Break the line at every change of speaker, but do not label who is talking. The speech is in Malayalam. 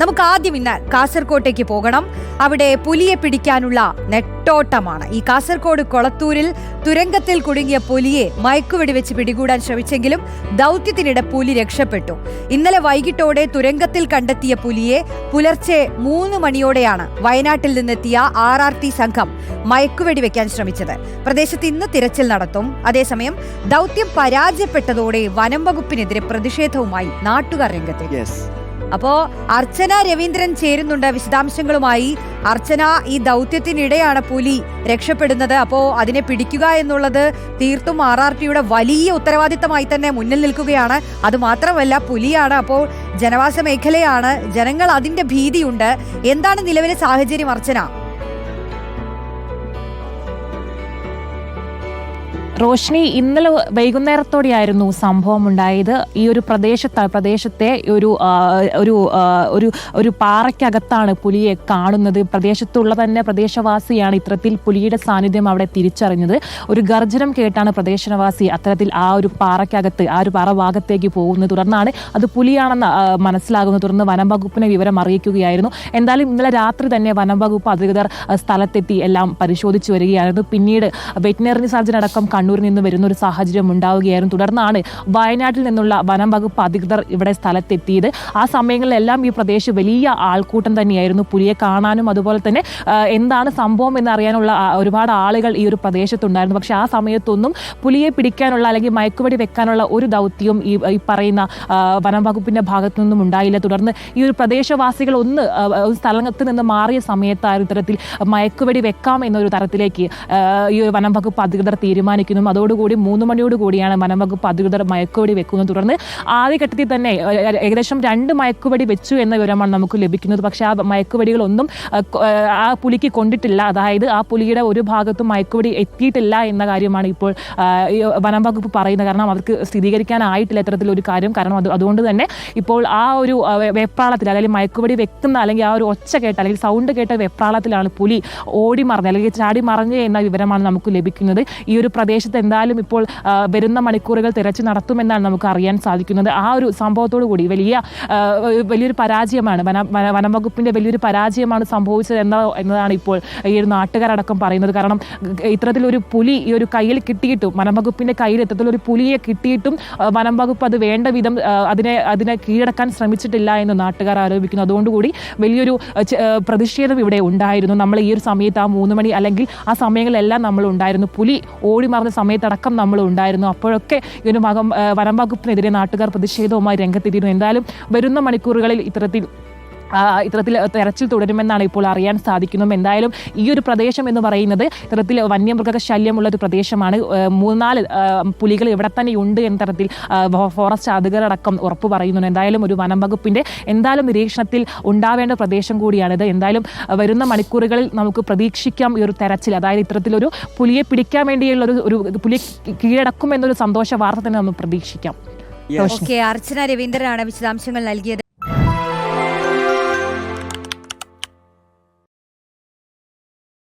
നമുക്ക് ആദ്യം ഇന്ന് കാസർകോട്ടേക്ക് പോകണം. അവിടെ പുലിയെ പിടിക്കാനുള്ള നെട്ടോട്ടമാണ്. ഈ കാസർകോട് കൊളത്തൂരിൽ തുരങ്കത്തിൽ കുടുങ്ങിയ പുലിയെ മയക്കുവെടി വെച്ച് പിടികൂടാൻ ശ്രമിച്ചെങ്കിലും ദൗത്യത്തിനിടെ പുലി രക്ഷപ്പെട്ടു. ഇന്നലെ വൈകിട്ടോടെ തുരങ്കത്തിൽ കണ്ടെത്തിയ പുലിയെ പുലർച്ചെ മൂന്ന് മണിയോടെയാണ് വയനാട്ടിൽ നിന്നെത്തിയ ആർ ആർ ടി സംഘം മയക്കുവെടി വെക്കാൻ ശ്രമിച്ചത്. പ്രദേശത്ത് ഇന്ന് തിരച്ചിൽ നടത്തും. അതേസമയം ദൗത്യം പരാജയപ്പെട്ടതോടെ വനം വകുപ്പിനെതിരെ പ്രതിഷേധവുമായി നാട്ടുകാർ രംഗത്തെത്തി. അപ്പോ അർച്ചന രവീന്ദ്രൻ ചേരുന്നുണ്ട് വിശദാംശങ്ങളുമായി. അർച്ചന ഈ ദൗത്യത്തിനിടെയാണ് പുലി രക്ഷപ്പെടുന്നത്. അപ്പോ അതിനെ പിടിക്കുക എന്നുള്ളത് തീർത്തും ആർ ആർ ടിയുടെ വലിയ ഉത്തരവാദിത്തമായി തന്നെ മുന്നിൽ നിൽക്കുകയാണ്. അത് മാത്രമല്ല പുലിയാണ് അപ്പോൾ ജനവാസ മേഖലയാണ്. ജനങ്ങൾ അതിന്റെ ഭീതിയുണ്ട്. എന്താണ് നിലവിലെ സാഹചര്യം അർച്ചന?
റോഷ്നി ഇന്നലെ വൈകുന്നേരത്തോടെയായിരുന്നു സംഭവം ഉണ്ടായത് ഈ ഒരു പ്രദേശത്ത് പ്രദേശത്തെ ഒരു ഒരു ഒരു ഒരു പാറയ്ക്കകത്താണ് പുലിയെ കാണുന്നത്. പ്രദേശത്തുള്ള തന്നെ പ്രദേശവാസിയാണ് ഇത്തരത്തിൽ പുലിയുടെ സാന്നിധ്യം അവിടെ തിരിച്ചറിഞ്ഞത്. ഒരു ഗർജനം കേട്ടാണ് പ്രദേശവാസി അത്തരത്തിൽ ആ ഒരു പാറയ്ക്കകത്ത് ആ ഒരു പാറ ഭാഗത്തേക്ക് പോകുന്നത്. തുടർന്നാണ് അത് പുലിയാണെന്ന് മനസ്സിലാകുന്നത്. തുടർന്ന് വനം വകുപ്പിനെ വിവരം അറിയിക്കുകയായിരുന്നു. എന്തായാലും ഇന്നലെ രാത്രി തന്നെ വനം വകുപ്പ് അധികൃതർ സ്ഥലത്തെത്തി എല്ലാം പരിശോധിച്ചു വരികയായിരുന്നു. പിന്നീട് വെറ്റിനറി സർജൻ അടക്കം കണ്ണൂരിൽ നിന്ന് വരുന്ന ഒരു സാഹചര്യം ഉണ്ടാവുകയായിരുന്നു. തുടർന്നാണ് വയനാട്ടിൽ നിന്നുള്ള വനം വകുപ്പ് അധികൃതർ ഇവിടെ സ്ഥലത്തെത്തിയത്. ആ സമയങ്ങളിലെല്ലാം ഈ പ്രദേശം വലിയ ആൾക്കൂട്ടം തന്നെയായിരുന്നു. പുലിയെ കാണാനും അതുപോലെ തന്നെ എന്താണ് സംഭവം എന്നറിയാനുള്ള ഒരുപാട് ആളുകൾ ഈ ഒരു പ്രദേശത്തുണ്ടായിരുന്നു. പക്ഷെ ആ സമയത്തൊന്നും പുലിയെ പിടിക്കാനുള്ള അല്ലെങ്കിൽ മയക്കുവടി വെക്കാനുള്ള ഒരു ദൗത്യവും ഈ പറയുന്ന വനം വകുപ്പിന്റെ ഭാഗത്തു നിന്നും ഉണ്ടായില്ല. തുടർന്ന് ഈ ഒരു പ്രദേശവാസികൾ ഒന്ന് സ്ഥലത്ത് നിന്ന് മാറിയ സമയത്തായിരുന്നു ഇത്തരത്തിൽ മയക്കുവെടി വെക്കാം എന്നൊരു തരത്തിലേക്ക് ഈ വനം വകുപ്പ് അധികൃതർ തീരുമാനിക്കുന്നു അതോടുകൂടി മൂന്ന് മണിയോട് കൂടിയാണ് വനംവകുപ്പ് അധികൃതർ മയക്കുവെടി വെക്കുന്നത്. തുടർന്ന് ആദ്യഘട്ടത്തിൽ തന്നെ ഏകദേശം രണ്ട് മയക്കുവടി വെച്ചു എന്ന വിവരമാണ് നമുക്ക് ലഭിക്കുന്നത്. പക്ഷേ ആ മയക്കുവെടികളൊന്നും ആ, പുലിക്ക് കൊണ്ടിട്ടില്ല. അതായത് ആ പുലിയുടെ ഒരു ഭാഗത്തും മയക്കുവടി എത്തിയിട്ടില്ല എന്ന കാര്യമാണ് ഇപ്പോൾ വനംവകുപ്പ് പറയുന്നത്. കാരണം അവർക്ക് സ്ഥിരീകരിക്കാനായിട്ടില്ല ഇത്തരത്തിലൊരു കാര്യം. കാരണം അത് അതുകൊണ്ട് തന്നെ ഇപ്പോൾ ആ ഒരു വെപ്രാളത്തിൽ അല്ലെങ്കിൽ മയക്കുവടി വെക്കുന്ന അല്ലെങ്കിൽ ആ ഒരു ഒച്ച കേട്ട അല്ലെങ്കിൽ സൗണ്ട് കേട്ട വെപ്രാളത്തിലാണ് പുലി ഓടി മറഞ്ഞ് അല്ലെങ്കിൽ ചാടി മറഞ്ഞ് എന്ന വിവരമാണ് നമുക്ക് ലഭിക്കുന്നത്. ഈ ഒരു പ്രദേശത്ത് എന്തായാലും ഇപ്പോൾ വരുന്ന മണിക്കൂറുകൾ തിരച്ചു നടത്തുമെന്നാണ് നമുക്ക് അറിയാൻ സാധിക്കുന്നത്. ആ ഒരു സംഭവത്തോടു കൂടി വലിയ വലിയൊരു പരാജയമാണ് വന വനംവകുപ്പിന്റെ വലിയൊരു പരാജയമാണ് സംഭവിച്ചത് എന്ന എന്നതാണ് ഇപ്പോൾ ഈ ഒരു നാട്ടുകാരടക്കം പറയുന്നത്. കാരണം ഇത്തരത്തിലൊരു പുലി ഈ ഒരു കയ്യിൽ കിട്ടിയിട്ടും വനംവകുപ്പിന്റെ കയ്യിൽ ഇത്തരത്തിലൊരു പുലിയെ കിട്ടിയിട്ടും വനംവകുപ്പ് വനം വകുപ്പ് അത് വേണ്ട വിധം അതിനെ അതിനെ കീഴടക്കാൻ ശ്രമിച്ചിട്ടില്ല എന്ന് നാട്ടുകാർ ആരോപിക്കുന്നു. അതുകൊണ്ടുകൂടി വലിയൊരു പ്രതിഷേധം ഇവിടെ ഉണ്ടായിരുന്നു. നമ്മൾ ഈ ഒരു സമയത്ത് ആ മൂന്ന് മണി അല്ലെങ്കിൽ ആ സമയങ്ങളിലെല്ലാം നമ്മൾ ഉണ്ടായിരുന്നു. പുലി ഓടി മറന്ന സമയത്തടക്കം നമ്മൾ ഉണ്ടായിരുന്നു. അപ്പോഴൊക്കെ ഒരു മകം വനം വകുപ്പിനെതിരെ നാട്ടുകാർ പ്രതിഷേധവുമായി രംഗത്തെത്തിയിരുന്നു. എന്തായാലും വരുന്ന മണിക്കൂറുകളിൽ ഇത്തരത്തിൽ ഇത്തരത്തിൽ തെരച്ചിൽ തുടരുമെന്നാണ് ഇപ്പോൾ അറിയാൻ സാധിക്കുന്നത്. എന്തായാലും ഈ ഒരു പ്രദേശം എന്ന് പറയുന്നത് ഇത്തരത്തിൽ വന്യമൃഗ ശല്യമുള്ള ഒരു പ്രദേശമാണ്. മൂന്നാൽ പുലികൾ ഇവിടെ തന്നെ ഉണ്ട് എന്ന തരത്തിൽ ഫോറസ്റ്റ് അധികൃതരടക്കം ഉറപ്പ് പറയുന്നുണ്ട്. എന്തായാലും ഒരു വനം വകുപ്പിന്റെ എന്തായാലും നിരീക്ഷണത്തിൽ ഉണ്ടാവേണ്ട പ്രദേശം കൂടിയാണിത് എന്തായാലും വരുന്ന മണിക്കൂറുകളിൽ നമുക്ക് പ്രതീക്ഷിക്കാം ഈ ഒരു തെരച്ചിൽ. അതായത് ഇത്തരത്തിലൊരു പുലിയെ പിടിക്കാൻ വേണ്ടിയുള്ള ഒരു ഒരു പുലിയെ കീഴടക്കും എന്നൊരു സന്തോഷ വാർത്ത തന്നെ നമുക്ക് പ്രതീക്ഷിക്കാം.
ഓക്കെ അർച്ചന രവീന്ദ്രനാണ് വിശദാംശങ്ങൾ നൽകിയത്.